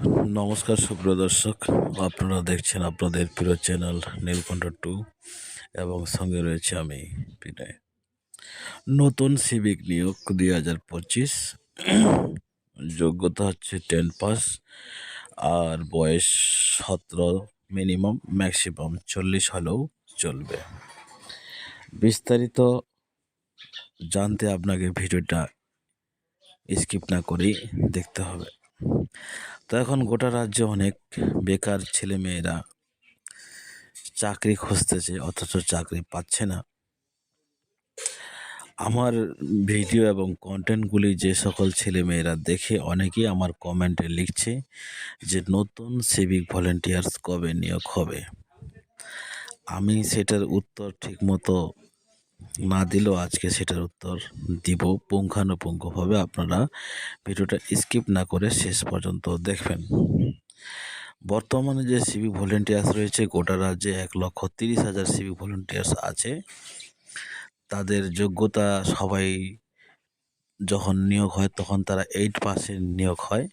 নমস্কার, সুপ্রিয় দর্শক। আপনারা দেখছেন আপনাদের প্রিয় চ্যানেল নীলকণ্ঠ টু এবং সঙ্গে রয়েছে আমি বিনয়। নতুন সিভিক নিয়োগ দুই হাজার পঁচিশ। যোগ্যতা হচ্ছে টেন পাস আর বয়স সতেরো মিনিমাম, ম্যাক্সিমাম চল্লিশ হলেও চলবে। বিস্তারিত জানতে আপনাকে ভিডিওটা স্কিপ না করেই দেখতে হবে। তো এখন গোটা রাজ্যে অনেক বেকার ছেলে মেয়েরা চাকরি খুঁজতেছে, অথচ চাকরি পাচ্ছে না। আমার ভিডিও এবং কন্টেন্টগুলি যে সকল ছেলে মেয়েরা দেখে অনেকেই আমার কমেন্টে লিখছে যে, নতুন সিভিক ভলেন্টিয়ার্স কবে নিয়োগ হবে? আমি সেটার উত্তর ঠিকমতো না দিলেও আজকে সেটার উত্তর দিব পুঙ্খানুপুঙ্খভাবে। আপনারা ভিডিওটা স্কিপ না করে শেষ পর্যন্ত দেখবেন। বর্তমানে যে সিভিক ভলেন্টিয়ার্স রয়েছে, গোটা রাজ্যে এক লক্ষ তিরিশ হাজার সিভিক ভলেন্টিয়ার্স আছে। তাদের যোগ্যতা সবাই যখন নিয়োগ হয়, তখন তারা এইট পার্সেন্ট নিয়োগ হয়।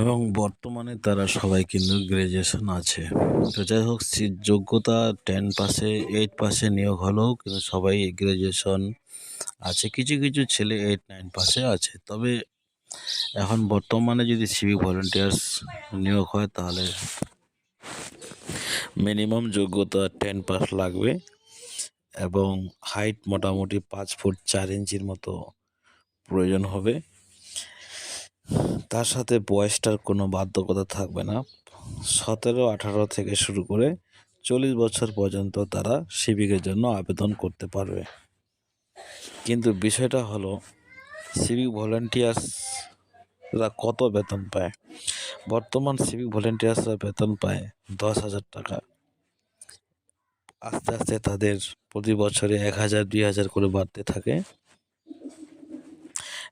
এবং বর্তমানে তারা সবাই কিন্তু গ্র্যাজুয়েশন আছে। তো যাই হোক যোগ্যতা টেন পাসে এইট পাসে নিয়োগ হলেও কিন্তু সবাই গ্র্যাজুয়েশন আছে। কিছু কিছু ছেলে এইট নাইন পাসে আছে। তবে এখন বর্তমানে যদি সিভিক ভলেন্টিয়ার্স নিয়োগ হয়, তাহলে মিনিমাম যোগ্যতা টেন পাস লাগবে এবং হাইট মোটামুটি পাঁচ ফুট চার ইঞ্চির মতো প্রয়োজন হবে। তার সাথে বয়সটার কোনো বাধ্যকতা থাকবে না। সতেরো, আঠারো থেকে শুরু করে চল্লিশ বছর পর্যন্ত তারা সিভিকের জন্য আবেদন করতে পারবে। কিন্তু বিষয়টা হলো, সিভিক ভলেন্টিয়ার্সরা কত বেতন পায়? বর্তমান সিভিক ভলেন্টিয়ার্সরা বেতন পায় দশ হাজার টাকা। আস্তে আস্তে তাদের প্রতি বছরে এক হাজার, দুই হাজার করে বাড়তে থাকে।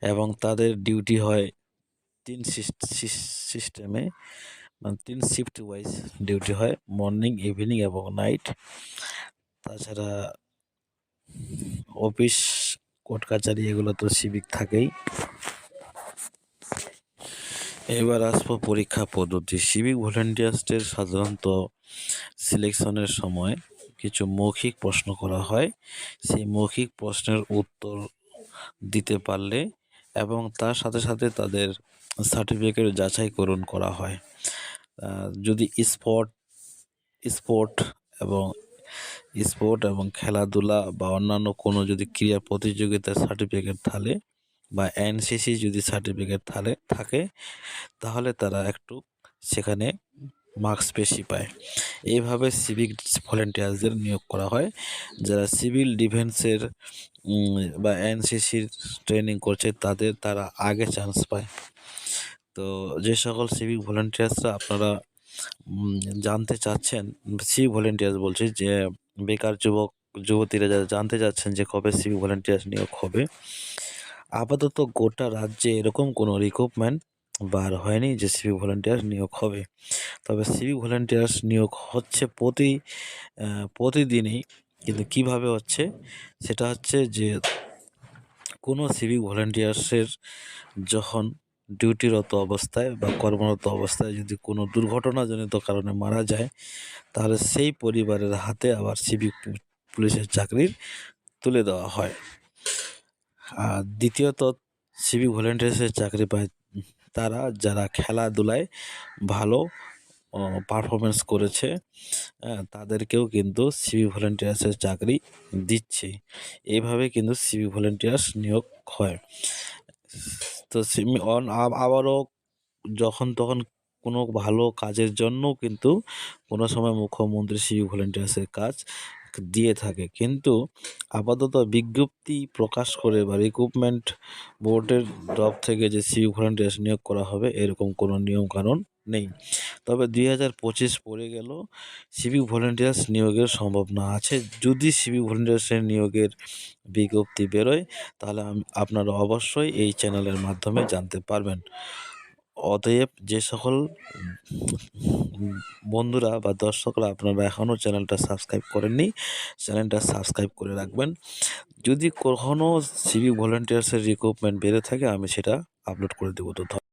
এবং তাদের ডিউটি হয় তিন সিস্টেমে মানে তিন শিফট ওয়াইজ ডিউটি হয় মর্নিং ইভিনিং এবং নাইট তাছাড়া অফিস কোর্ট কাচারি এগুলো তো সিভিক থাকেই। এবার আসব পরীক্ষা পদ্ধতি। সিভিক ভলেন্টিয়ার্সদের সাধারণত সিলেকশনের সময় কিছু মৌখিক প্রশ্ন করা হয়। সেই মৌখিক প্রশ্নের উত্তর দিতে পারলে এবং তার সাথে সাথে তাদের সার্টিফিকেট যাচাইকরণ করা হয়। যদি স্পট স্পোর্ট এবং স্পোর্ট এবং খেলাধুলা বা অন্যান্য কোনো যদি ক্রীড়া প্রতিযোগিতার সার্টিফিকেট থালে বা এনসিসি যদি সার্টিফিকেট থালে থাকে, তাহলে তারা একটু সেখানে মার্কস বেশি পায়। এইভাবে সিভিক ভলেন্টিয়ার্সদের নিয়োগ করা হয়। যারা সিভিল ডিফেন্সের বা এনসিসির ট্রেনিং করছে, তাদের, তারা আগে চান্স পায়। তো যে সকল সিভিক ভলেন্টিয়ার্সরা আপনারা জানতে চাচ্ছেন সিভিক ভলেন্টিয়ার্স বলছি যে, বেকার যুবক, যুবতীরা যারা জানতে চাচ্ছেন যে কবে সিভিক ভলেন্টিয়ার্স নিয়োগ হবে, আপাতত গোটা রাজ্যে এরকম কোনো রিক্রুটমেন্ট বার হয়নি যে সিভিক ভলেন্টিয়ার্স নিয়োগ হবে। তবে সিভিক ভলেন্টিয়ার্স নিয়োগ হচ্ছে প্রতি প্রতিদিনই, কিন্তু কীভাবে হচ্ছে, সেটা হচ্ছে যে, কোনো সিভিক ভলেন্টিয়ার্সের যখন ডিউটিরত অবস্থায় বা কর্মরত অবস্থায় যদি কোনো দুর্ঘটনাজনিত কারণে মারা যায়, তাহলে সেই পরিবারের হাতে আবার সিভিক পুলিশের চাকরির তুলে দেওয়া হয়। আর দ্বিতীয়ত সিভিক ভলেন্টিয়ার্সের চাকরি পায় তারা যারা খেলাধুলায় ভালো পারফরমেন্স করেছে তাদেরকেও কিন্তু সিভিক ভলেন্টিয়ার্সের চাকরি দিচ্ছে। এইভাবে কিন্তু সিভিক ভলেন্টিয়ার্স নিয়োগ হয়। তো সিমি- অন- আবারও যখন তখন কোনো ভালো কাজের জন্য কিন্তু কোনো সময় মুখ্যমন্ত্রী সিভিক ভলেন্টিয়ার্সের কাজ দিয়ে থাকে। কিন্তু আপাতত বিজ্ঞপ্তি প্রকাশ করে বা রিক্রুটমেন্ট বোর্ডের তরফ থেকে যে সিভিক ভলেন্টিয়ার্স নিয়োগ করা হবে এরকম কোনো নিয়ম কানুন নেই। তবে দুই হাজার পঁচিশ পড়ে গেল সিভিক ভলেন্টিয়ার্স নিয়োগের সম্ভাবনা আছে। যদি সিভিক ভলেন্টিয়ার্সের নিয়োগের বিজ্ঞপ্তি বেরোয়, তাহলে আপনারা অবশ্যই এই চ্যানেলের মাধ্যমে জানতে পারবেন। অতএব যে সকল বন্ধুরা বা দর্শকরা আপনারা এখনও চ্যানেলটা সাবস্ক্রাইব করেননি, চ্যানেলটা সাবস্ক্রাইব করে রাখবেন। যদি কখনও সিভিক ভলেন্টিয়ার্সের রিক্রুটমেন্ট বেড়ে থাকে, আমি সেটা আপলোড করে দেবো। তো।